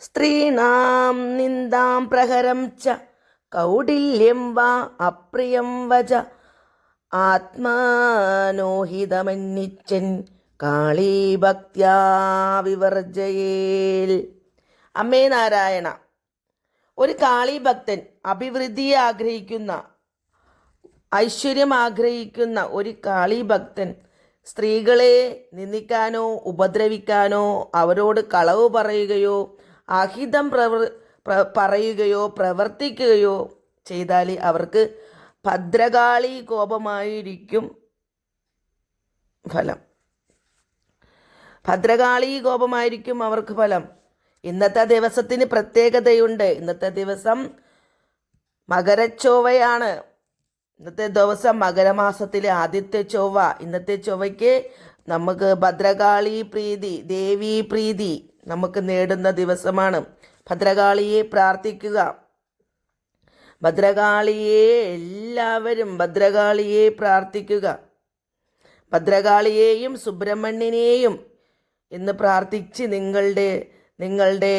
സ്ത്രീണാം നിന്ദാം പ്രഹരം ച. കൗടില്യം വാ അപ്രിയം വച. ആത്മാനോഹിതമന്നിച്ചൻ കാളീഭക്ത്യാ വിവർജയേൽ. അമ്മേ നാരായണ ഒരു കാളീഭക്തൻ അഭിവൃദ്ധിയെ ആഗ്രഹിക്കുന്ന ഐശ്വര്യം ആഗ്രഹിക്കുന്ന ഒരു കാളീഭക്തൻ സ്ത്രീകളെ നിന്ദിക്കാനോ ഉപദ്രവിക്കാനോ അവരോട് കളവ് പറയുകയോ അഹിതം പ്രവർ പ്ര- പറയുകയോ പ്രവർത്തിക്കുകയോ ചെയ്താൽ അവർക്ക് ഭദ്രകാളി കോപമായിരിക്കും ഫലം. ഭദ്രകാളി കോപമായിരിക്കും അവർക്ക് ഫലം. ഇന്നത്തെ ദിവസത്തിന് പ്രത്യേകതയുണ്ട്. ഇന്നത്തെ ദിവസം മകരച്ചൊവ്വയാണ് ഇന്നത്തെ ദിവസം മകരമാസത്തിലെ ആദ്യത്തെ ചൊവ്വ. ഇന്നത്തെ ചൊവ്വയ്ക്ക് നമുക്ക് ഭദ്രകാളി പ്രീതി ദേവി പ്രീതി നമുക്ക് നേടുന്ന ദിവസമാണ്. ഭദ്രകാളിയെ പ്രാർത്ഥിക്കുക. ഭദ്രകാളിയെ എല്ലാവരും ഭദ്രകാളിയെ പ്രാർത്ഥിക്കുക. ഭദ്രകാളിയെയും സുബ്രഹ്മണ്യനെയും എന്ന് പ്രാർത്ഥിച്ച് നിങ്ങളുടെ നിങ്ങളുടെ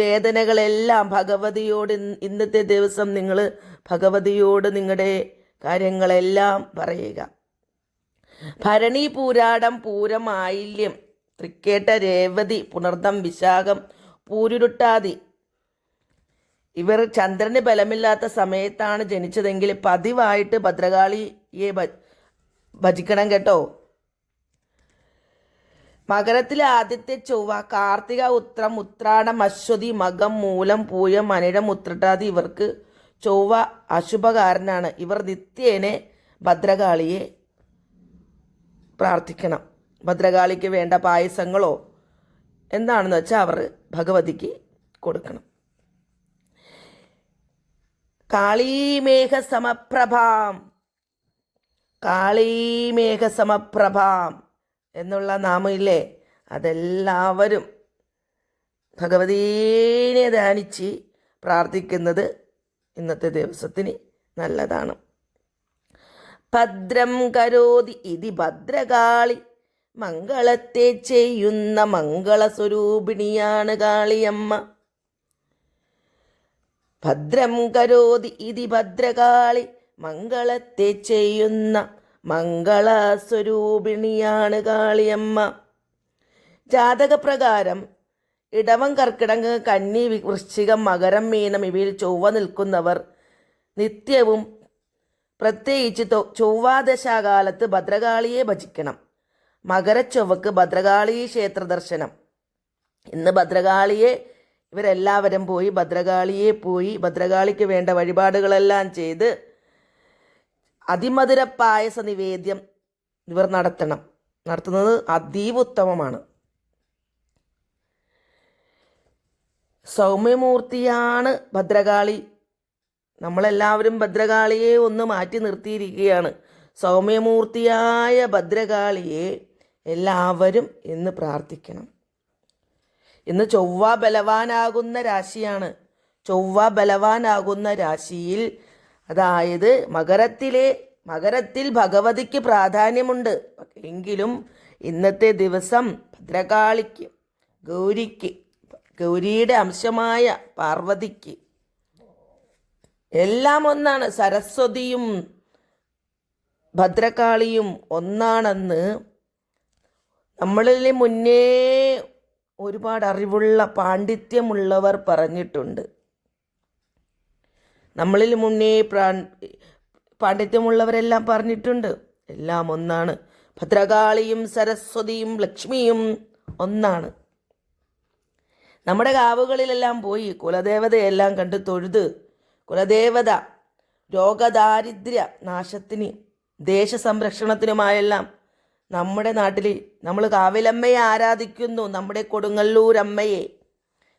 വേദനകളെല്ലാം ഭഗവതിയോട് ഇന്നത്തെ ദിവസം നിങ്ങൾ ഭഗവതിയോട് നിങ്ങളുടെ കാര്യങ്ങളെല്ലാം പറയുക. ഭരണി പൂരാടം പൂരമായില്യം തൃക്കേട്ട രേവതി പുണർദം വിശാഖം പൂരുരുട്ടാതി. ഇവർ ചന്ദ്രന് ബലമില്ലാത്ത സമയത്താണ് ജനിച്ചതെങ്കിൽ പതിവായിട്ട് ഭദ്രകാളിയെ ഭജിക്കണം കേട്ടോ. മകരത്തിലെ ആദ്യത്തെ ചൊവ്വ കാർത്തിക ഉത്രം ഉത്രാടം അശ്വതി മകം മൂലം പൂയം അനിഴം ഉത്രട്ടാതി ഇവർക്ക് ചൊവ്വ അശുഭകാരനാണ്. ഇവർ നിത്യേനെ ഭദ്രകാളിയെ പ്രാർത്ഥിക്കണം. ഭദ്രകാളിക്ക് വേണ്ട പായസങ്ങളോ എന്താണെന്ന് വെച്ചാൽ അവർ ഭഗവതിക്ക് കൊടുക്കണം. കാളീമേഘ സമപ്രഭാം. കാളീമേഘ സമപ്രഭാം. എന്നുള്ള നാമയില്ലേ അതെല്ലാവരും ഭഗവതീനെ ധ്യാനിച്ച് പ്രാർത്ഥിക്കുന്നത് ഇന്നത്തെ ദിവസത്തിന് നല്ലതാണ്. ഭദ്രം കരോതി ഇതി ഭദ്രകാളി. മംഗളത്തെ ചെയ്യുന്ന മംഗളസ്വരൂപിണിയാണ് കാളിയമ്മ. ഭദ്രം കരോതി ഇതി ഭദ്രകാളി. മംഗളത്തെ ചെയ്യുന്ന മംഗളസ്വരൂപിണിയാണ് കാളിയമ്മ. ജാതകപ്രകാരം ഇടവം കർക്കിടക കന്നി വൃശ്ചികം മകരം മീനം ഇവയിൽ ചൊവ്വ നിൽക്കുന്നവർ നിത്യവും പ്രത്യേകിച്ച് ചൊവ്വാദശാകാലത്ത് ഭദ്രകാളിയെ ഭജിക്കണം. മകരച്ചൊവ്വക്ക് ഭദ്രകാളി ക്ഷേത്ര ദർശനം ഇന്ന് ഭദ്രകാളിയെ ഇവരെല്ലാവരും പോയി ഭദ്രകാളിയെ പോയി ഭദ്രകാളിക്ക് വേണ്ട വഴിപാടുകളെല്ലാം ചെയ്ത് അതിമധുര പായസ നിവേദ്യം ഇവർ നടത്തണം. നടത്തുന്നത് അതീവ ഉത്തമമാണ് സൗമ്യമൂർത്തിയാണ് ഭദ്രകാളി. നമ്മളെല്ലാവരും ഭദ്രകാളിയെ ഒന്ന് മാറ്റി നിർത്തിയിരിക്കുകയാണ്. സൗമ്യമൂർത്തിയായ ഭദ്രകാളിയെ എല്ലാവരും ഇന്ന് പ്രാർത്ഥിക്കണം. ഇന്ന് ചൊവ്വ ബലവാനാകുന്ന രാശിയാണ്. ചൊവ്വ ബലവാനാകുന്ന രാശിയിൽ അതായത് മകരത്തിലെ മകരത്തിൽ ഭഗവതിക്ക് പ്രാധാന്യമുണ്ട്. എങ്കിലും ഇന്നത്തെ ദിവസം ഭദ്രകാളിക്ക് ഗൗരിക്ക് ഗൗരിയുടെ അംശമായ പാർവതിക്ക് എല്ലാം ഒന്നാണ്. സരസ്വതിയും ഭദ്രകാളിയും ഒന്നാണെന്ന് നമ്മളിൽ മുന്നേ ഒരുപാട് അറിവുള്ള പാണ്ഡിത്യമുള്ളവർ പറഞ്ഞിട്ടുണ്ട്. നമ്മളിൽ മുന്നേ പ്രാ പാണ്ഡിത്യമുള്ളവരെല്ലാം പറഞ്ഞിട്ടുണ്ട്. എല്ലാം ഒന്നാണ്. ഭദ്രകാളിയും സരസ്വതിയും ലക്ഷ്മിയും ഒന്നാണ്. നമ്മുടെ കാവുകളിലെല്ലാം പോയി കുലദേവതയെല്ലാം കണ്ട് തൊഴുത് കുലദേവത രോഗദാരിദ്ര്യ നാശത്തിന് ദേശസംരക്ഷണത്തിനുമായെല്ലാം നമ്മുടെ നാട്ടിൽ നമ്മൾ കാവിലമ്മയെ ആരാധിക്കുന്നു. നമ്മുടെ കൊടുങ്ങല്ലൂരമ്മയെ.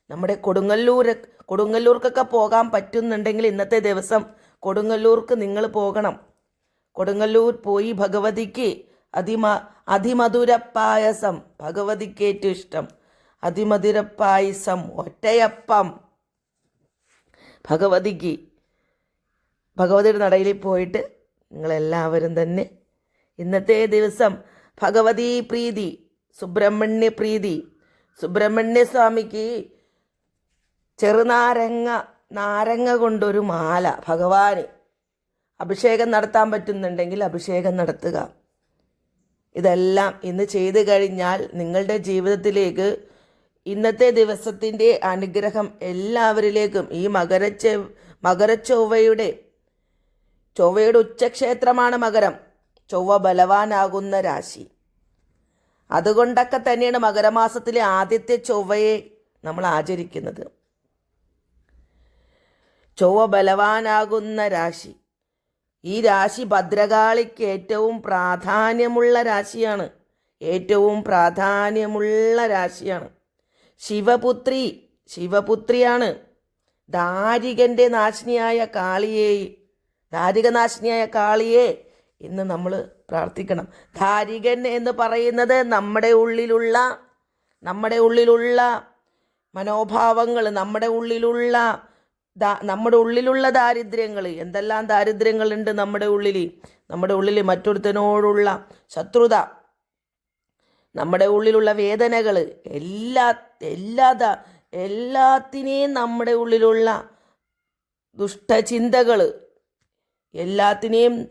നമ്മുടെ കൊടുങ്ങല്ലൂർ കൊടുങ്ങല്ലൂർക്കൊക്കെ പോകാൻ പറ്റുന്നുണ്ടെങ്കിൽ ഇന്നത്തെ ദിവസം കൊടുങ്ങല്ലൂർക്ക് നിങ്ങൾ പോകണം. കൊടുങ്ങല്ലൂർ പോയി ഭഗവതിക്ക് അതിമ അതിമധുര പായസം. ഭഗവതിക്ക് ഏറ്റവും ഇഷ്ടം. അതിമധുര പായസം ഒറ്റയപ്പം. ഭഗവതിക്ക് ഭഗവതിയുടെ നടയിൽ പോയിട്ട് നിങ്ങളെല്ലാവരും തന്നെ ഇന്നത്തെ ദിവസം ഭഗവതി പ്രീതി സുബ്രഹ്മണ്യ പ്രീതി സുബ്രഹ്മണ്യ സ്വാമിക്ക് ചെറുനാരങ്ങ നാരങ്ങ കൊണ്ടൊരു മാല ഭഗവാന്. അഭിഷേകം നടത്താൻ പറ്റുന്നുണ്ടെങ്കിൽ അഭിഷേകം നടത്തുക. ഇതെല്ലാം ഇന്ന് ചെയ്തു കഴിഞ്ഞാൽ നിങ്ങളുടെ ജീവിതത്തിലേക്ക് ഇന്നത്തെ ദിവസത്തിന്റെ അനുഗ്രഹം എല്ലാവരിലേക്കും ഈ മകരച്ച മകരച്ചൊവ്വയുടെ ചൊവ്വയുടെ ഉച്ചക്ഷേത്രമാണ് മകരം. ചൊവ്വ ബലവാനാകുന്ന രാശി. അതുകൊണ്ടൊക്കെ തന്നെയാണ് മകരമാസത്തിലെ ആദ്യത്തെ ചൊവ്വയെ നമ്മൾ ആചരിക്കുന്നത്. ചൊവ്വ ബലവാനാകുന്ന രാശി. ഈ രാശി ഭദ്രകാളിക്ക് ഏറ്റവും പ്രാധാന്യമുള്ള രാശിയാണ്. ഏറ്റവും പ്രാധാന്യമുള്ള രാശിയാണ്. ശിവപുത്രി ശിവപുത്രിയാണ് ദാരികന്റെ നാശിനിയായ കാളിയെ ദാരികനാശിനിയായ കാളിയെ ഇന്ന് നമ്മൾ പ്രാർത്ഥിക്കണം. ധാരികൻ എന്ന് പറയുന്നത് നമ്മുടെ ഉള്ളിലുള്ള നമ്മുടെ ഉള്ളിലുള്ള മനോഭാവങ്ങൾ നമ്മുടെ ഉള്ളിലുള്ള നമ്മുടെ ഉള്ളിലുള്ള ദാരിദ്ര്യങ്ങൾ. എന്തെല്ലാം ദാരിദ്ര്യങ്ങളുണ്ട് നമ്മുടെ ഉള്ളിൽ നമ്മുടെ ഉള്ളിൽ മറ്റൊരുത്തനോടുള്ള ശത്രുത. നമ്മുടെ ഉള്ളിലുള്ള വേദനകൾ എല്ലാ എല്ലാ എല്ലാത്തിനെയും നമ്മുടെ ഉള്ളിലുള്ള ദുഷ്ടചിന്തകൾ എല്ലാത്തിനെയും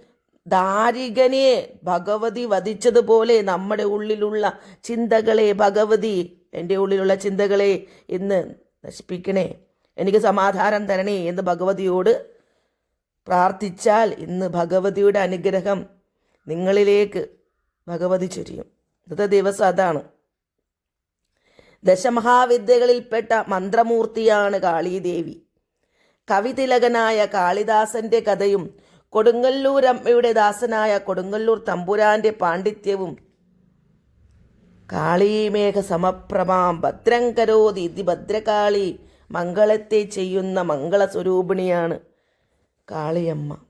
ദാരികനെ ഭഗവതി വധിച്ചതുപോലെ നമ്മുടെ ഉള്ളിലുള്ള ചിന്തകളെ ഭഗവതി എന്റെ ഉള്ളിലുള്ള ചിന്തകളെ ഇന്ന് നശിപ്പിക്കണേ. എനിക്ക് സമാധാനം തരണേ എന്ന് ഭഗവതിയോട് പ്രാർത്ഥിച്ചാൽ ഇന്ന് ഭഗവതിയുടെ അനുഗ്രഹം നിങ്ങളിലേക്ക് ഭഗവതി ചൊരിയും. ഇന്നത്തെ ദിവസം അതാണ്. ദശമഹാവിദ്യകളിൽപ്പെട്ട മന്ത്രമൂർത്തിയാണ് കാളീദേവി. കവിതിലകനായ കാളിദാസന്റെ കഥയും കൊടുങ്ങല്ലൂർ അമ്മയുടെ ദാസനായ കൊടുങ്ങല്ലൂർ തമ്പുരാന്റെ പാണ്ഡിത്യവും കാളീമേഘ സമപ്രഭാം ഭദ്രം കരോതി ഇതി ഭദ്രകാളി മംഗളത്തെ ചെയ്യുന്ന മംഗളസ്വരൂപിണിയാണ് കാളിയമ്മ.